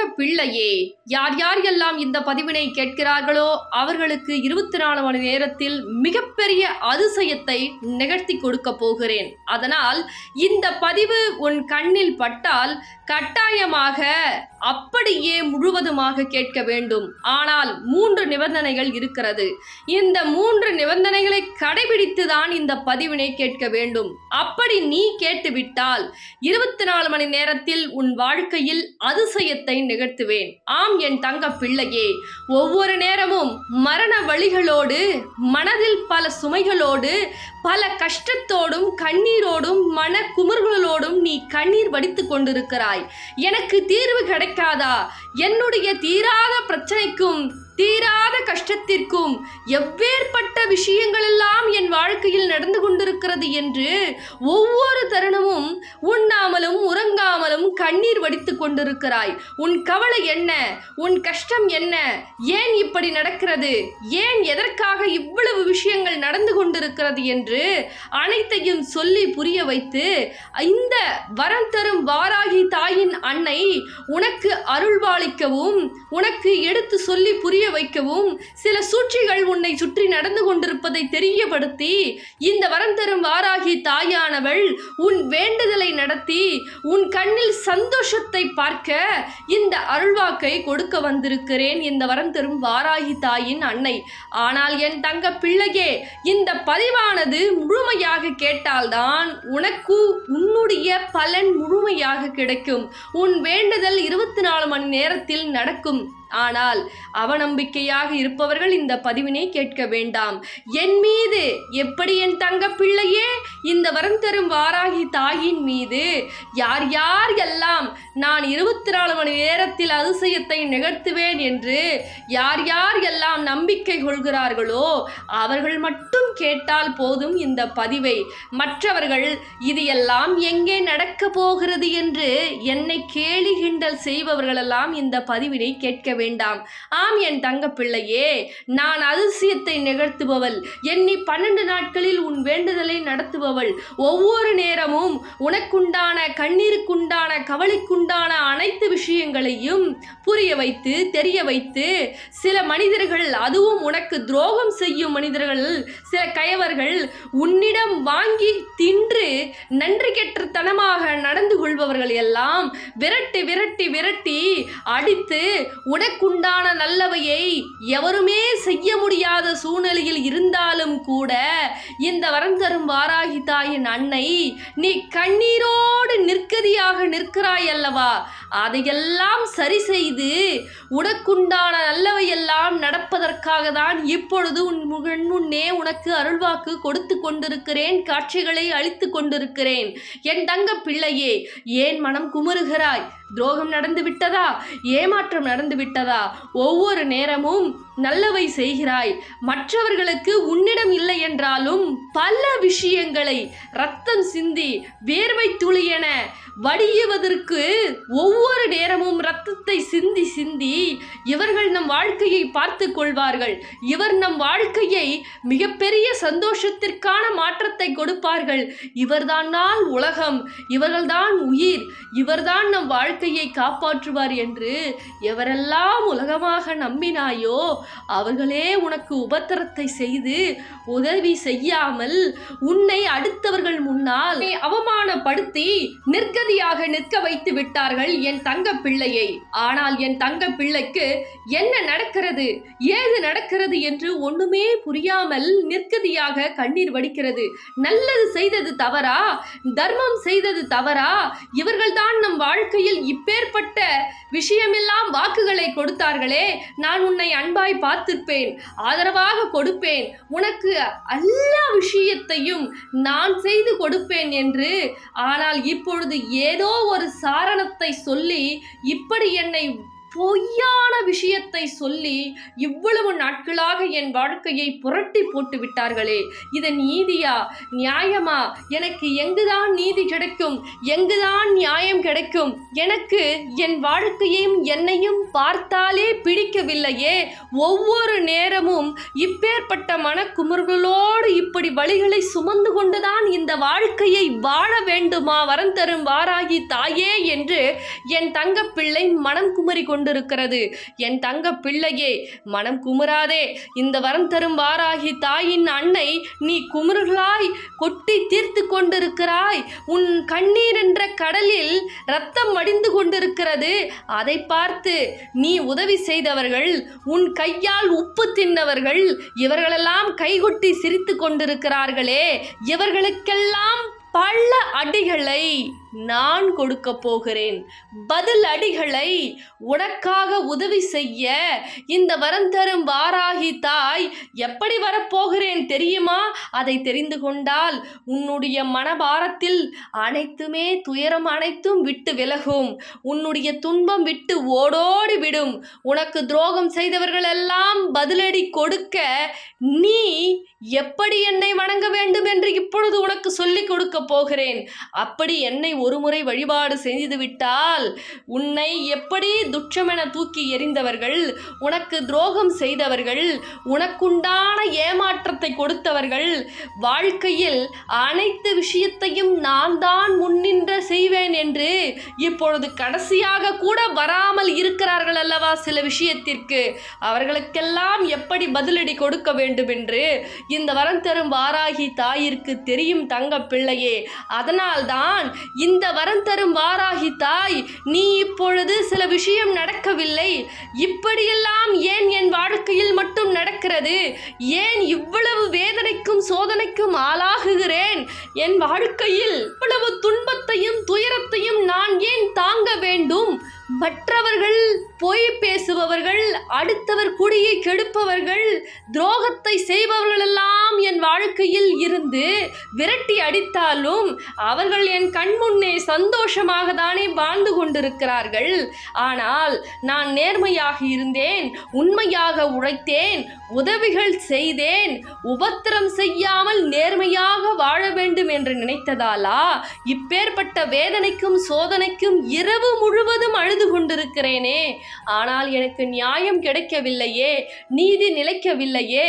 தங்க பிள்ளையே யார் யார் எல்லாம் இந்த பதிவினை கேட்கிறார்களோ அவர்களுக்கு இருபத்தி நாலு மணி நேரத்தில் மிகப்பெரிய அதிசயத்தை நிகழ்த்தி கொடுக்க போகிறேன். அதனால் இந்த பதிவு உன் கண்ணில் பட்டால் கட்டாயமாக அப்படியே முழுவதுமாக கேட்க வேண்டும். ஆனால் மூன்று நிபந்தனைகள் இருக்கிறது. இந்த மூன்று நிபந்தனைகளை கடைபிடித்து தான் இந்த பதிவினை கேட்க வேண்டும். அப்படி நீ கேட்டுவிட்டால் இருபத்தி நாலு மணி நேரத்தில் உன் வாழ்க்கையில் அதிசயத்தை நிகழ்த்துவேன். ஆம் என் தங்க பிள்ளையே. ஒவ்வொரு நேரமும் மரண வழிகளோடு மனதில் பல சுமைகளோடு பல கஷ்டத்தோடும் கண்ணீரோடும் மன குமுறுகளோடும் நீ கண்ணீர் வடித்து கொண்டிருக்கிறாய். எனக்கு தீர்வு கிடைக்காதா? என்னுடைய தீராத பிரச்சனைக்கும் தீராத கஷ்டத்திற்கும் எவ்வேற்பட்ட விஷயங்களெல்லாம் என் வாழ்க்கையில் நடந்து கொண்டிருக்கிறது என்று ஒவ்வொரு தருணமும் உண்ணாமலும் உறங்காமலும் கண்ணீர் வடித்து கொண்டிருக்கிறாய். உன் கவலை என்ன? உன் கஷ்டம் என்ன? ஏன் இப்படி நடக்கிறது? ஏன் எதற்காக இவ்வளவு விஷயங்கள் நடந்து கொண்டிருக்கிறது என்று அனைத்தையும் சொல்லி புரிய வைத்து இந்த வரம் தரும் வாராகி தாயின் அன்னை உனக்கு அருள்வாளிக்கவும் உனக்கு எடுத்து சொல்லி புரிய வைக்கவும். சில சூழ்ச்சிகள் உன்னை சுற்றி நடந்து கொண்டிருப்பதை தெரியப்படுத்தி இந்த வரம் தரும் வாராகி தாயானவள் உன் வேண்டுதலை நடத்தி உன் கண்ணில் சந்தோஷத்தை பார்க்க இந்த அருள்வாக்கை கொடுக்க வந்திருக்கிறேன். இந்த வரம் தரும் வாராகி தாயின் அன்னை. ஆனால் என் தங்க பிள்ளையே இந்த பதிவானது முழுமையாக கேட்டால்தான் உனக்கு உன்னுடைய பலன் முழுமையாக கிடைக்கும். உன் வேண்டுதல் இருபத்தி நாலு மணி நேரத்தில் நடக்கும். ஆனால் அவநம்பிக்கையாக இருப்பவர்கள் இந்த பதிவினை கேட்க வேண்டாம். என் மீது எப்படி என் தங்க பிள்ளையே இந்த வரம் தரும் வாராகி தாயின் மீது? யார் யார் எல்லாம் நான் இருபத்தி நாலு மணி நேரத்தில் அதிசயத்தை நிகழ்த்துவேன் என்று யார் யார் எல்லாம் நம்பிக்கை கொள்கிறார்களோ அவர்கள் மட்டும் கேட்டால் போதும் இந்த பதிவை. மற்றவர்கள் இது எல்லாம் எங்கே நடக்க போகிறது என்று என்னை கேலி கிண்டல் செய்பவர்களெல்லாம் இந்த பதிவினை கேட்க வேண்டாம். ஆம் என் தங்க பிள்ளையே நான் அதிசயத்தை நிகழ்த்துபவள். எண்ணி பன்னெண்டு நாட்களில் உன் வேண்டுதலை நடத்துபவள். ஒவ்வொரு நேரமும் உனக்குண்டான கண்ணீருக்குண்டான கவலைக்குண்டான அனைத்து விஷயங்களையும் புரிய வைத்து தெரிய வைத்து சில மனிதர்கள் அதுவும் உனக்கு துரோகம் செய்யும் மனிதர்கள் சில கயவர்கள் உன்னிடம் வாங்கி தின்று நன்றி கெற்றத்தனமாக நடந்து கொள்பவர்கள் எல்லாம் விரட்டி விரட்டி விரட்டி அடித்து உனக்கு எனக்குண்டான நல்லவையை எவருமே செய்ய முடியாத சூழ்நிலையில் இருந்தாலும் கூட இந்த வரம் தரும் வாராகி தாயின் அன்னை நீ கண்ணீரோடு நிற்கதியாக நிற்கிறாய் அல்லவா? அதையெல்லாம் சரி செய்து உனக்குண்டான நல்லவையெல்லாம் நடப்பதற்காக தான் இப்பொழுது உன் முகன் முன்னே உனக்கு அருள்வாக்கு கொடுத்து கொண்டிருக்கிறேன் காட்சிகளை அளித்து கொண்டிருக்கிறேன். என் தங்க பிள்ளையே ஏன் மனம் குமுறுகிறாய்? துரோகம் நடந்து விட்டதா? ஏமாற்றம் நடந்து விட்டதா? ஒவ்வொரு நேரமும் நல்லவை செய்கிறாய். மற்றவர்களுக்கு உன்னிடம் இல்லை என்றாலும் பல விஷயங்களை ரத்தம் சிந்தி வேர்வை துளியென வடியுவதற்கு ஒவ்வொரு நேரமும் ரத்தத்தை சிந்தி சிந்தி இவர்கள் நம் வாழ்க்கையை பார்த்து கொள்வார்கள். இவர் நம் வாழ்க்கையை மிகப்பெரிய சந்தோஷத்திற்கான மாற்றத்தை கொடுப்பார்கள். இவர்தான் நாள் உலகம். இவர்கள்தான் உயிர். இவர்தான் நம் வாழ்க்கையை காப்பாற்றுவார் என்று எவரெல்லாம் உலகமாக நம்பினாயோ அவர்களே உனக்கு உபத்திரத்தை செய்து உதவி செய்யாமல் உன்னை அடுத்தவர்கள் முன்னால் அவமானப்படுத்தி நிர்கதியாக நிற்க வைத்து விட்டார்கள் என் தங்க பிள்ளையை. ஆனால் என் தங்க பிள்ளைக்கு என்ன நடக்கிறது? ஏது நடக்கிறது என்று ஒண்ணுமே புரியாமல் நிற்கதியாக கண்ணீர் வடிக்கிறது. நல்லது செய்தது தவறா? தர்மம் செய்தது தவறா? இவர்கள்தான் நம் வாழ்க்கையில் இப்பேற்பட்ட விஷயமெல்லாம் வாக்குகளை கொடுத்தார்களே. நான் உன்னை அன்பாய் பார்த்திருப்பேன் ஆதரவாக கொடுப்பேன். உனக்கு எல்லா விஷயத்தையும் நான் செய்து கொடுப்பேன் என்று. ஆனால் இப்பொழுது ஏதோ ஒரு சாரணத்தை சொல்லி இப்படி என்னை பொய்யான விஷயத்தை சொல்லி இவ்வளவு நாட்களாக என் வாழ்க்கையை புரட்டி போட்டு விட்டார்களே. இது நீதியா? நியாயமா? எனக்கு எங்குதான் நீதி கிடைக்கும்? எங்குதான் நியாயம் கிடைக்கும்? எனக்கு என் வாழ்க்கையையும் என்னையும் பார்த்தாலே பிடிக்கவில்லையே. ஒவ்வொரு நேரமும் இப்பேற்பட்ட மனக்குமுறுகளோடு இப்படி வழிகளை சுமந்து கொண்டுதான் இந்த வாழ்க்கையை வாழ வேண்டுமா? வரம் தரும் வாராகி தாயே என்று என் தங்கப்பிள்ளை மனம் குமரி கொண்டிருக்கிறது. என் தங்க பிள்ளையே மனம் குமுறாதே. இந்த வரம் தரும் வாராகி தாயின் அன்னை நீ குமுறுகளாய் கொட்டி தீர்த்து கொண்டிருக்கிறாய். உன் கண்ணீர் என்ற கடலில் ரத்தம் வடிந்து கொண்டிருக்கிறது. அதை பார்த்து நீ உதவி செய்தவர்கள் உன் கையால் உப்பு தின்னவர்கள் இவர்களெல்லாம் கைகொட்டி சிரித்து கொண்டிருக்கிறார்களே. இவர்களுக்கெல்லாம் பல அடிகளை நான் கொடுக்க போகிறேன். பதில் அடிகளை உனக்காக உதவி செய்ய இந்த வரம் தரும் வாராகி தாய் எப்படி வரப்போகிறேன் தெரியுமா? அதை தெரிந்து கொண்டால் உன்னுடைய மனபாரத்தில் அனைத்துமே துயரம் அனைத்தும் விட்டு விலகும். உன்னுடைய துன்பம் விட்டு ஓடோடி விடும். உனக்கு துரோகம் செய்தவர்கள் எல்லாம் பதிலடி கொடுக்க நீ எப்படி என்னை வணங்க வேண்டும் என்று இப்பொழுது உனக்கு சொல்லிக் கொடுக்க போகிறேன். அப்படி என்னை ஒருமுறை வழிபாடு செய்து விட்டால் உன்னை எப்படி துச்சமென தூக்கி எறிந்தவர்கள் உனக்கு துரோகம் செய்தவர்கள் உனக்குண்டான ஏமாற்றத்தை கொடுத்தவர்கள் வாழ்க்கையில் அனைத்து விஷயத்தையும் நான் தான் முன்னின்ற செய்வேன் என்று இப்பொழுது கடைசியாக கூட வராமல் இருக்கிறார்கள் அல்லவா சில விஷயத்திற்கு? அவர்களுக்கெல்லாம் எப்படி பதிலடி கொடுக்க வேண்டும் என்று இந்த வரம் தரும் வாராகி தாயிற்கு தெரியும் தங்க பிள்ளையே. அதனால்தான் இந்த வரம் தரும் வாராகி தாய் நீ இப்பொழுது சில விஷயம் நடக்கவில்லை. இப்படியெல்லாம் ஏன் என் வாழ்க்கையில் மட்டும் நடக்கிறது? ஏன் இவ்வளவு வேதனைக்கும் சோதனைக்கும் ஆளாகுகிறேன்? என் வாழ்க்கையில் இவ்வளவு துன்பத்தையும் துயரத்தையும் நான் ஏன் தாங்க வேண்டும்? மற்றவர்கள் பொய் பேசுபவர்கள் அடுத்தவர் குடியை கெடுப்பவர்கள் துரோகத்தை செய்பவர்களெல்லாம் என் வாழ்க்கையில் இருந்து விரட்டி அடித்தாலும் அவர்கள் என் கண்முன்னே சந்தோஷமாக தானே வாழ்ந்து கொண்டிருக்கிறார்கள். ஆனால் நான் நேர்மையாக இருந்தேன் உண்மையாக உழைத்தேன் உதவிகள் செய்தேன் உபத்திரம் செய்யாமல் நேர்மையாக வாழ வேண்டும் என்று நினைத்ததாலா? இப்பேற்பட்ட வேதனைக்கும் சோதனைக்கும் இரவு முழுவதும் அழுது கொண்டிருக்கிறேனே. ஆனால் எனக்கு நியாயம் கிடைக்கவில்லையே நீதி நிலைக்கவில்லையே.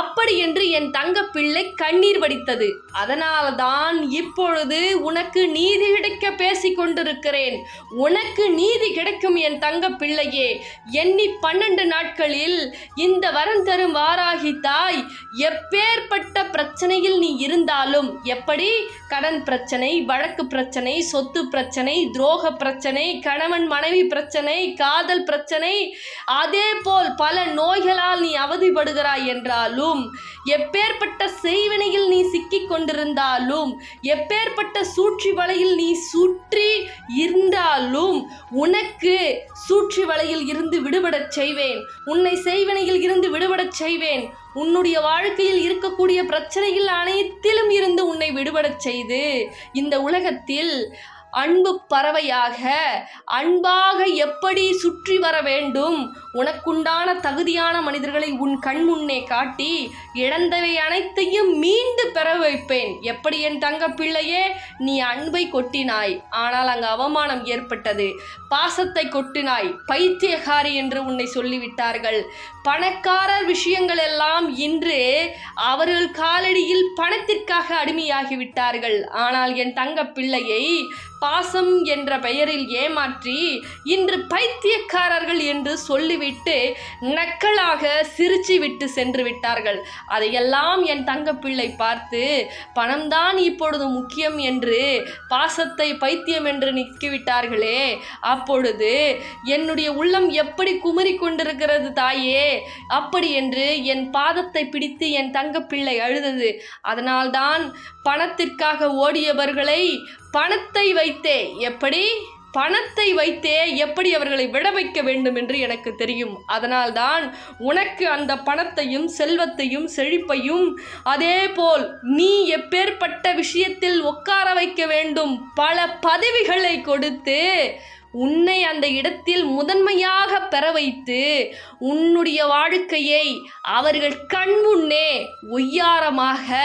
அப்படி என்று என் தங்க பிள்ளை கண்ணீர் வடித்தது. அதனால்தான் இப்பொழுது உனக்கு நீதி கிடைக்க பேசிக் கொண்டிருக்கிறேன். உனக்கு நீதி கிடைக்கும் என் தங்க பிள்ளையே. எண்ணி பன்னெண்டு நாட்களில் இந்த வரம் தரும் வாராகி தாய் எப்பேற்பட்ட பிரச்சனையில் நீ இருந்தாலும் எப்படி? கடன் பிரச்சனை வழக்கு பிரச்சனை சொத்து பிரச்சனை துரோக பிரச்சனை கணவன் மனை மனைவி பிரச்சனை காதல் பிரச்சனை அதே போல் பல நோய்களால் நீ அவதிப்படுகிறாய் என்றாலும் எப்பேற்பட்ட செய்வினையில் நீ சிக்கிக் கொண்டிருந்தாலும் எப்பேற்பட்ட சூழ்ச்சி வலையில் நீ சுற்றி இருந்தாலும் உனக்கு சூழ்ச்சி வலையில் இருந்து விடுபடச் செய்வேன். உன்னை செய்வினையில் இருந்து விடுபடச் செய்வேன். உன்னுடைய வாழ்க்கையில் இருக்கக்கூடிய பிரச்சனைகள் அனைத்திலும் இருந்து உன்னை விடுபடச் செய்து இந்த உலகத்தில் அன்பு பறவையாக அன்பாக எப்படி சுற்றி வர வேண்டும்? உனக்குண்டான தகுதியான மனிதர்களை உன் கண் முன்னே காட்டி இழந்தவை அனைத்தையும் மீண்டு பெற வைப்பேன். எப்படி என் தங்க பிள்ளையே நீ அன்பை கொட்டினாய் ஆனால் அங்கு அவமானம் ஏற்பட்டது. பாசத்தை கொட்டினாய் பைத்தியகாரி என்று உன்னை சொல்லிவிட்டார்கள். பணக்காரர் விஷயங்கள் எல்லாம் இன்று அவர்கள் காலடியில் பணத்திற்காக அடிமையாகி விட்டார்கள் ஆனால் என் தங்க பிள்ளையை பாசம் என்ற பெயரில் ஏமாற்றி இன்று பைத்தியக்காரர்கள் என்று சொல்லிவிட்டு நக்கலாக சிரிச்சு விட்டு சென்று விட்டார்கள். அதையெல்லாம் என் தங்கப்பிள்ளை பார்த்து பணம்தான் இப்பொழுது முக்கியம் என்று பாசத்தை பைத்தியம் என்று நிற்கிவிட்டார்களே அப்பொழுது என்னுடைய உள்ளம் எப்படி குமரி கொண்டிருக்கிறது தாயே? அப்படி என்று என் பாதத்தை பிடித்து என் தங்கப்பிள்ளை அழுதது. அதனால்தான் பணத்திற்காக ஓடியவர்களை பணத்தை வைத்தே எப்படி? பணத்தை வைத்தே எப்படி அவர்களை விட வைக்க வேண்டும் என்று எனக்கு தெரியும். அதனால்தான் உனக்கு அந்த பணத்தையும் செல்வத்தையும் செழிப்பையும் அதேபோல் நீ எப்பேற்பட்ட விஷயத்தில் உட்கார வைக்க வேண்டும். பல பதவிகளை கொடுத்து உன்னை அந்த இடத்தில் முதன்மையாக பெற வைத்து உன்னுடைய வாழ்க்கையை அவர்கள் கண் முன்னே ஒய்யாரமாக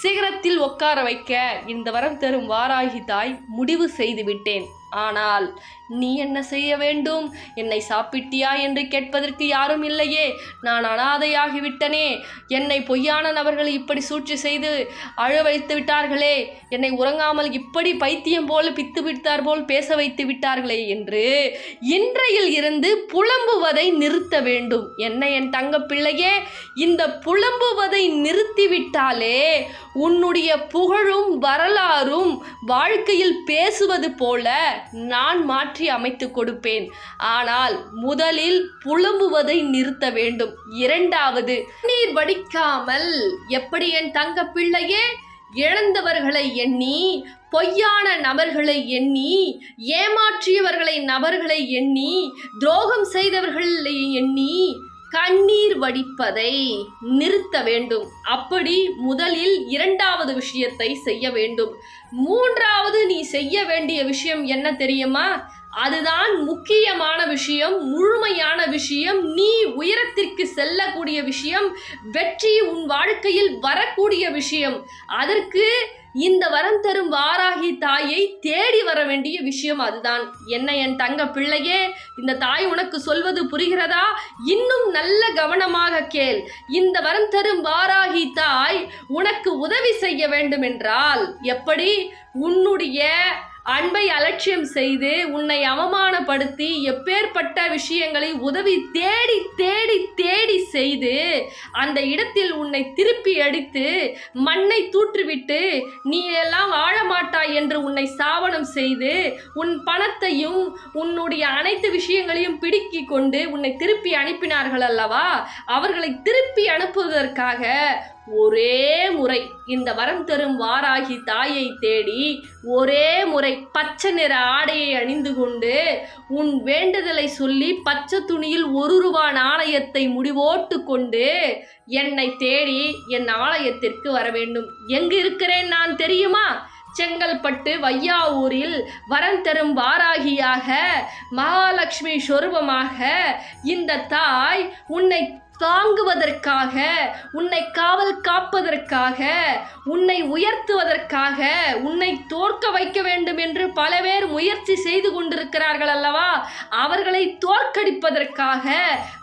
சிகரத்தில் உட்கார வைக்க இந்த வரம் தரும் வாராகி தாய் முடிவு செய்துவிட்டேன் ஆனால் நீ என்ன செய்ய வேண்டும்? என்னை சாப்பிட்டியா என்று கேட்பதற்கு யாரும் இல்லையே. நான் அனாதையாகிவிட்டனே. என்னை பொய்யான நபர்கள் இப்படி சூழ்ச்சி செய்து அழ வைத்து விட்டார்களே. என்னை உறங்காமல் இப்படி பைத்தியம் போல் பித்து விட்டார் போல் பேச வைத்து விட்டார்களே என்று இன்றையில் இருந்து புலம்புவதை நிறுத்த வேண்டும். என்ன என் தங்க பிள்ளையே இந்த புலம்புவதை நிறுத்திவிட்டாலே உன்னுடைய புகழும் வரலாறும் வாழ்க்கையில் பேசுவது போல நான் மாற்றி அமைத்து கொடுப்பேன். ஆனால் முதலில் புலம்புவதை நிறுத்த வேண்டும். இரண்டாவது நீர் வடிக்காமல் எப்படி என் தங்க பிள்ளையே இழந்தவர்களை எண்ணி பொய்யான நபர்களை எண்ணி ஏமாற்றியவர்களை நபர்களை எண்ணி துரோகம் செய்தவர்களை எண்ணி கண்ணீர் வடிப்பதை நிறுத்த வேண்டும். அப்படி முதலில் இரண்டாவது விஷயத்தை செய்ய வேண்டும். மூன்றாவது செய்ய வேண்டிய விஷயம் என்ன தெரியுமா? அதுதான் முக்கியமான விஷயம் முழுமையான விஷயம் நீ உயரத்திற்கு செல்லக்கூடிய விஷயம் வெற்றி உன் வாழ்க்கையில் வரக்கூடிய விஷயம். அதற்கு இந்த வரம் தரும் வாராகி தாயை தேடி வர வேண்டிய விஷயம் அதுதான். என்ன என் தங்க பிள்ளையே இந்த தாய் உனக்கு சொல்வது புரிகிறதா? இன்னும் நல்ல கவனமாக கேள். இந்த வரம் தரும் வாராகி தாய் உனக்கு உதவி செய்ய வேண்டும் என்றால் எப்படி? உன்னுடைய அன்பை அலட்சியம் செய்து உன்னை அவமானப்படுத்தி எப்பேற்பட்ட விஷயங்களை உதவி தேடி தேடி தேடி செய்து அந்த இடத்தில் உன்னை திருப்பி அடித்து மண்ணை தூற்றுவிட்டு நீ எல்லாம் வாழமாட்டாய் என்று உன்னை சாவனம் செய்து உன் பணத்தையும் உன்னுடைய அனைத்து விஷயங்களையும் பிடுக்கி கொண்டு உன்னை திருப்பி அனுப்பினார்கள் அல்லவா? அவர்களை திருப்பி அனுப்புவதற்காக ஒரே முறை இந்த வரம் தரும் வாராகி தாயை தேடி ஒரே முறை பச்சை நிற ஆடையை அணிந்து கொண்டு உன் வேண்டுதலை சொல்லி பச்சை துணியில் ஒரு ரூபா நாணயத்தை முடிவோட்டு கொண்டு என்னை தேடி என் ஆலயத்திற்கு வர வேண்டும். எங்கு இருக்கிறேன் நான் தெரியுமா? செங்கல்பட்டு வையாவூரில் வரம் தரும் வாராகியாக மகாலட்சுமி சொரூபமாக இந்த தாய் உன்னை தாங்குவதற்காக உன்னை காவல் காப்பதற்காக உன்னை உயர்த்துவதற்காக உன்னை தோற்க வைக்க வேண்டும் என்று பல பேர் முயற்சி செய்து கொண்டிருக்கிறார்கள் அல்லவா? அவர்களை தோற்கடிப்பதற்காக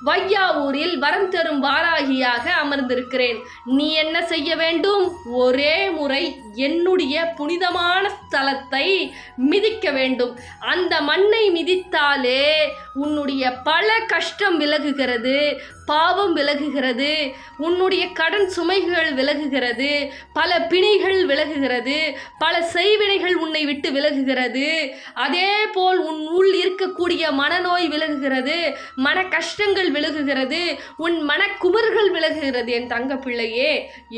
வையாவூரில் வரம் தரும் வாராகியாக அமர்ந்திருக்கிறேன். நீ என்ன செய்ய வேண்டும்? ஒரே முறை என்னுடைய புனிதமான ஸ்தலத்தை மிதிக்க வேண்டும். அந்த மண்ணை மிதித்தாலே உன்னுடைய பல கஷ்டம் விலகுகிறது பாவம் விலகுகிறது உன்னுடைய கடன் சுமைகள் விலகுகிறது பல பிணிகள் விலகுகிறது பல செய்வினைகள் உன்னை விட்டு விலகுகிறது. அதே போல் உன் உள் இருக்கக்கூடிய மனநோய் விலகுகிறது மன கஷ்டங்கள் விலகுகிறது உன் மனக்குமர்கள் விலகுகிறது. என் தங்க பிள்ளையே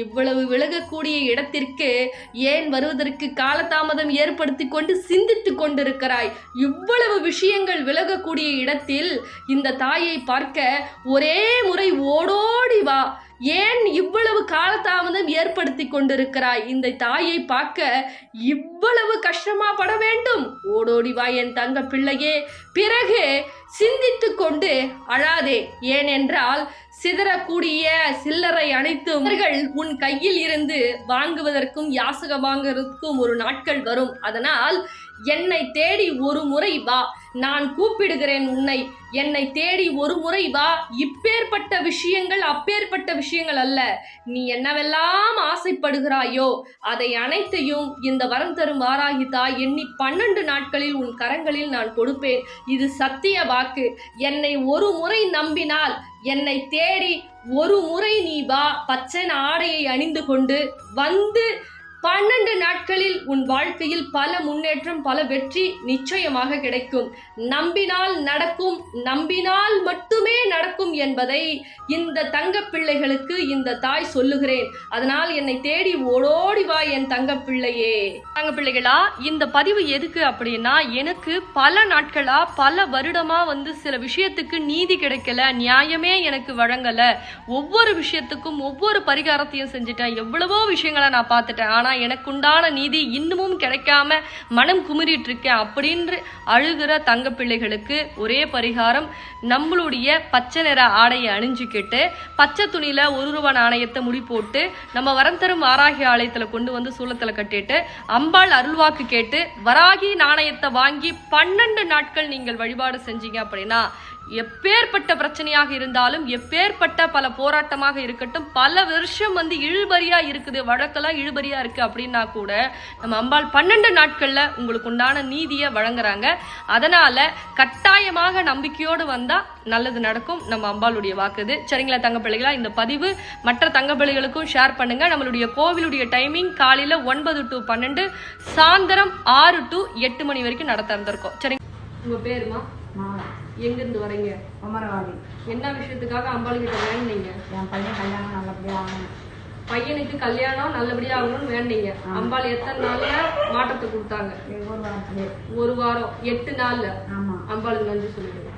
இவ்வளவு விலகக்கூடிய இடத்திற்கு ஏன் வருவதற்கு காலதாமதம் ஏற்படுத்தி கொண்டு சிந்தித்து கொண்டிருக்கிறாய்? இவ்வளவு விஷயங்கள் விலகக்கூடிய இடத்தில் இந்த தாயை பார்க்க ஒரே முறை ஓடோடி வா. ஏன் இவ்வளவு காலதாமதம் ஏற்படுத்தி கொண்டிருக்கிறாய்? இந்த தாயை பார்க்க இவ்வளவு கஷ்டமா பட வேண்டும். ஓடோடி வா என் தங்க பிள்ளையே பிறகு சிந்தித்து கொண்டு அழாதே. ஏனென்றால் சிதறக்கூடிய சில்லறை அனைத்தும் அவர்கள் உன் கையில் இருந்து வாங்குவதற்கும் யாசக வாங்குவதற்கும் ஒரு நாட்கள் வரும். அதனால் என்னை தேடி ஒரு முறை வா. நான் கூப்பிடுகிறேன் உன்னை. என்னை தேடி ஒரு முறை வா. இப்பேற்பட்ட விஷயங்கள் அப்பேற்பட்ட விஷயங்கள் அல்ல. நீ என்னவெல்லாம் ஆசைப்படுகிறாயோ அதை அனைத்தையும் இந்த வரம் தரும் வாராகி தாய் எண்ணி பன்னெண்டு நாட்களில் உன் கரங்களில் நான் கொடுப்பேன். இது சத்திய வாக்கு. என்னை ஒரு முறை நம்பினால் என்னை தேடி ஒரு முறை நீ வா. பச்சை ஆடையை அணிந்து கொண்டு வந்து பன்னெண்டு நாட்களில் உன் வாழ்க்கையில் பல முன்னேற்றம் பல வெற்றி நிச்சயமாக கிடைக்கும். நம்பினால் நடக்கும் நம்பினால் மட்டுமே நடக்கும் என்பதை இந்த தங்க பிள்ளைகளுக்கு இந்த தாய் சொல்லுகிறேன். அதனால் என்னை தேடி ஓடோடி வா என் தங்க பிள்ளையே. தங்க பிள்ளைகளா இந்த பதிவு எதுக்கு அப்படின்னா எனக்கு பல நாட்களா பல வருடமா வந்து சில விஷயத்துக்கு நீதி கிடைக்கல நியாயமே எனக்கு வழங்கல. ஒவ்வொரு விஷயத்துக்கும் ஒவ்வொரு பரிகாரத்தையும் செஞ்சுட்டேன். எவ்வளவோ விஷயங்களை நான் பார்த்துட்டேன். ஆனா ஆனா எனக்குண்டான நீதி இன்னமும் கிடைக்காம மனம் குமுறிட்டு இருக்கேன் அப்படின்னு அழுகிற தங்க பிள்ளைகளுக்கு ஒரே பரிகாரம் நம்மளுடைய பச்சை நிற ஆடையை அணிஞ்சுக்கிட்டு பச்சை துணியில ஒரு ரூபா நாணயத்தை முடி போட்டு நம்ம வரம் தரும் வாராகி ஆலயத்துல கொண்டு வந்து சூலத்துல கட்டிட்டு அம்பாள் அருள்வாக்கு கேட்டு வராகி நாணயத்தை வாங்கி பன்னெண்டு நாட்கள் நீங்கள் வழிபாடு செஞ்சீங்க அப்படின்னா எப்பேற்பட்ட பிரச்சனையாக இருந்தாலும் எப்பேற்பட்ட பல போராட்டமாக இருக்கட்டும் பல வருஷம் வந்து இழுபறியா இருக்குது வழக்கெல்லாம் இழுபறியா இருக்கு அப்படின்னா கூட நம்ம அம்பாள் பன்னெண்டு நாட்கள்ல உங்களுக்கு உண்டான நீதியை வழங்குறாங்க. அதனால கட்டாயமாக நம்பிக்கையோடு வந்தா நல்லது நடக்கும். நம்ம அம்பாளுடைய வாக்குது சரிங்களா தங்க பிள்ளைகளா? இந்த பதிவு மற்ற தங்க பிள்ளைகளுக்கும் ஷேர் பண்ணுங்க. நம்மளுடைய கோவிலுடைய டைமிங் காலையில ஒன்பது டு பன்னெண்டு சாயந்தரம் ஆறு டு எட்டு மணி வரைக்கும் நடத்த இருந்திருக்கோம். சரிங்க. உங்க பேருமா? மாலை எங்க இருந்து வரீங்க? குமரவாடி என்ன விஷயத்துக்காக அம்பாள் கிட்ட வேண்டீங்க என் பையன் கல்யாணம் நல்லபடியாக ஆகணும். பையனுக்கு கல்யாணம் நல்லபடியா ஆகணும்னு வேண்டீங்க அம்பாள் எத்தனை நாள்ல மாற்றத்தை கொடுத்தாங்க? ஊர் வரத்துலேயே ஒரு வாரம் எட்டு நாள்ல? ஆமாம் அம்பாளுக்கு நன்றி சொல்லிடுங்க.